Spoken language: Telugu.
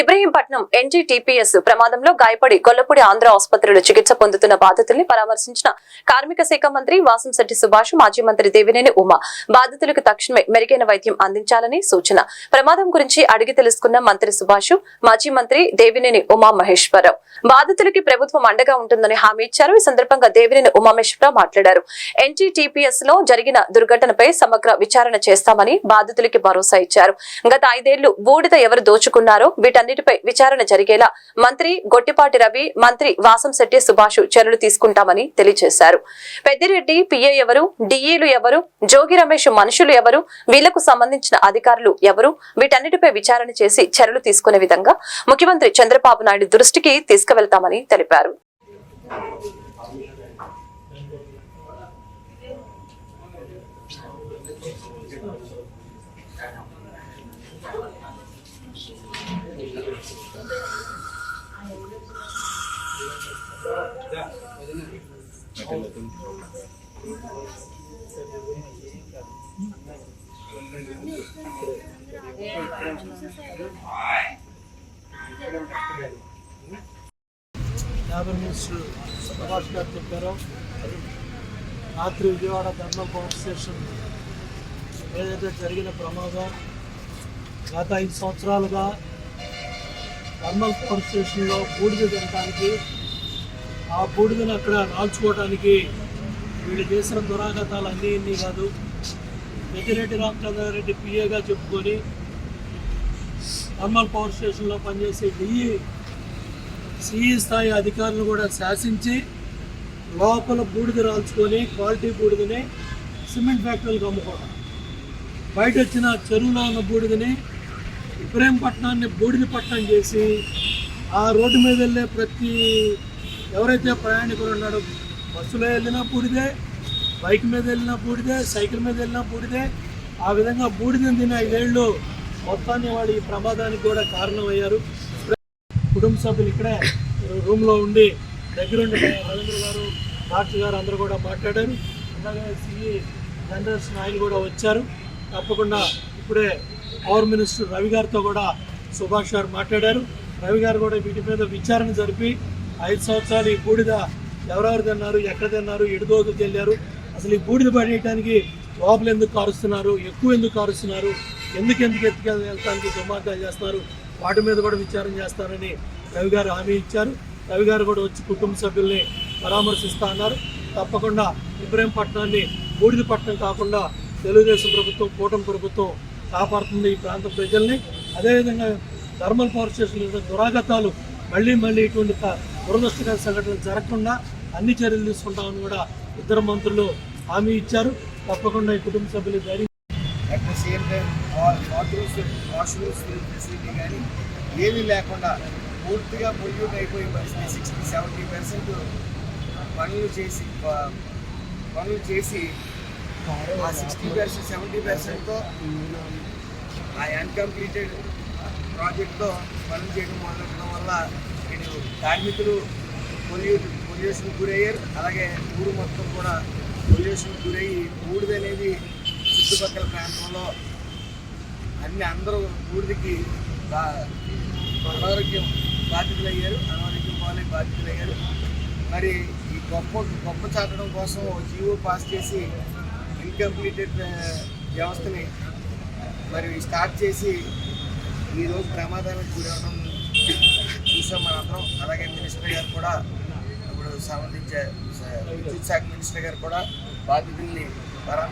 ఇబ్రహీంపట్నం ఎన్జీటీపీఎస్ ప్రమాదంలో గాయపడి కొల్లపూడి ఆంధ్ర ఆసుపత్రిలో చికిత్స పొందుతున్న బాధితుల్ని పరామర్శించిన కార్మిక శాఖ మంత్రి వాసంశెట్టి సుభాష్ మాజీ మంత్రి దేవినేని ఉమా బాధితులకు తక్షణమే మెరుగైన వైద్యం అందించాలని సూచన. ప్రమాదం గురించి అడిగి తెలుసుకున్న మంత్రి సుభాష్ మాజీ మంత్రి దేవినేని ఉమా మహేశ్వరరావు. బాధితులకి ప్రభుత్వం అండగా ఉంటుందని హామీ ఇచ్చారు. ఈ సందర్భంగా దేవినేని ఉమామేశ్వరరావు మాట్లాడారు. ఎన్టీటీపీఎస్లో జరిగిన దుర్ఘటనపై సమగ్ర విచారణ చేస్తామని బాధితులకి భరోసా ఇచ్చారు. గత ఐదేళ్ళు బూడిద ఎవరు దోచుకున్నారో వీటన్నిటిపై విచారణ జరిగేలా మంత్రి గొట్టిపాటి రవి మంత్రి వాసంశెట్టి సుభాష్ చర్యలు తీసుకుంటామని తెలియజేశారు. పెద్దిరెడ్డి పిఏ ఎవరు డిఈలు ఎవరు జోగి రమేష్ మనుషులు ఎవరు వీళ్ళకు సంబంధించిన అధికారులు ఎవరు వీటన్నిటిపై విచారణ చేసి చర్యలు తీసుకునే విధంగా ముఖ్యమంత్రి చంద్రబాబు నాయుడు దృష్టికి తీసుకువెళ్తామని తెలిపారు. లేబర్ మినిస్టర్ సుభాష్ గారు చెప్పారు రాత్రి విజయవాడ థర్మల్ పవర్ స్టేషన్ ఏదైతే జరిగిన ప్రమాదం గత ఐదు సంవత్సరాలుగా థర్మల్ పవర్ స్టేషన్లో బూడిద తినడానికి ఆ బూడిదను అక్కడ రాల్చుకోవడానికి వీళ్ళు చేసిన దురాగతాలు అన్నీ ఇన్ని కాదు. పెద్దిరెడ్డి రామచంద్రారెడ్డి పిఏగా చెప్పుకొని థర్మల్ పవర్ స్టేషన్లో పనిచేసే డిఈ సిఈ స్థాయి అధికారులు కూడా శాసించి లోపల బూడిద రాల్చుకొని క్వాలిటీ బూడిదని సిమెంట్ ఫ్యాక్టరీలకు అమ్ముకోవడం బయట వచ్చిన చెరువులో ఉన్న బూడిదని ఇబ్రహీంపట్నాన్ని బూడిద పట్టణం చేసి ఆ రోడ్డు మీద వెళ్ళే ప్రతి ఎవరైతే ప్రయాణికులు ఉన్నాడో బస్సులో వెళ్ళినా బూడిదే బైక్ మీద వెళ్ళినా బూడిదే సైకిల్ మీద వెళ్ళినా బూడిదే. ఆ విధంగా బూడిదని తిని ఐదేళ్ళు మొత్తాన్ని వాడు ఈ ప్రమాదానికి కూడా కారణమయ్యారు. కుటుంబ సభ్యులు ఇక్కడే రూమ్లో ఉండి దగ్గరుండి రవీంద్ర గారు డాక్టర్ గారు అందరూ కూడా మాట్లాడారు. అలాగే సిఈ జనరల్స్ నాయకులు కూడా వచ్చారు. తప్పకుండా ఇప్పుడే పవర్ మినిస్టర్ రవి గారితో కూడా సుభాష్ గారు మాట్లాడారు. రవి గారు కూడా వీటి మీద విచారణ జరిపి ఐదు సంవత్సరాలు ఈ బూడిద ఎవరెవరు తిన్నారు ఎక్కడ తిన్నారు ఎడుదోదుకు వెళ్ళారు అసలు ఈ బూడిద పడేయడానికి లోపల ఎందుకు కారుస్తున్నారు ఎక్కువ ఎందుకు కారుస్తున్నారు ఎందుకు ఎందుకు ఎత్తుకెళ్ళి వెళ్తానికి దుమాకాలు చేస్తున్నారు వాటి మీద కూడా విచారణ చేస్తారని రవి గారు హామీ ఇచ్చారు. రవి గారు కూడా వచ్చి కుటుంబ సభ్యుల్ని పరామర్శిస్తా అన్నారు. తప్పకుండా ఇబ్రహీంపట్నాన్ని బూడిద పట్టణం కాకుండా తెలుగుదేశం ప్రభుత్వం కూటమి ప్రభుత్వం కాపాడుతుంది ఈ ప్రాంత ప్రజల్ని. అదేవిధంగా థర్మల్ పవర్ స్టేషన్ దురాగతాలు మళ్ళీ మళ్ళీ ఇటువంటి దురదృష్టకర సంఘటనలు జరగకుండా అన్ని చర్యలు తీసుకుంటామని కూడా ఇద్దరు మంత్రులు హామీ ఇచ్చారు. తప్పకుండా ఈ కుటుంబ సభ్యులు ధైర్యం at the same time bathrooms washrooms facility కానీ ఏమీ లేకుండా పూర్తిగా పొల్యూట్ అయిపోయి పరిస్థితి సిక్స్టీ సెవెంటీ పర్సెంట్ పనులు చేసి పనులు చేసి ఆ సిక్స్టీ పర్సెంట్ సెవెంటీ పర్సెంట్తో ఆ అన్కంప్లీటెడ్ ప్రాజెక్ట్తో పనులు చేయడం మొదలెట్టడం వల్ల నేను కార్మికులు పొల్యూట్ పొల్యూషన్ గురయ్యారు. అలాగే ఊరు మొత్తం కూడా పొల్యూషన్ గురయ్యి బూడిద అనేది చుట్టుపక్కల ప్రాంతంలో అన్ని అందరూ బూడిదకి బా- అనారోగ్యం బాధితులయ్యారు. అనారోగ్యం పాలై బాధితులయ్యారు. మరి ఈ గొప్ప గొప్ప చాటడం కోసం జీవో పాస్ చేసి ఇన్కంప్లీటెడ్ uh, వ్యవస్థని మరి స్టార్ట్ చేసి ఈరోజు ప్రమాదానికి గురవడం చూసాం మనందరం అలాగే మినిస్టర్ గారు కూడా ఇప్పుడు సంబంధించే విద్యుత్ శాఖ మినిస్టర్ గారు కూడా బాధితుల్ని పరామర్శ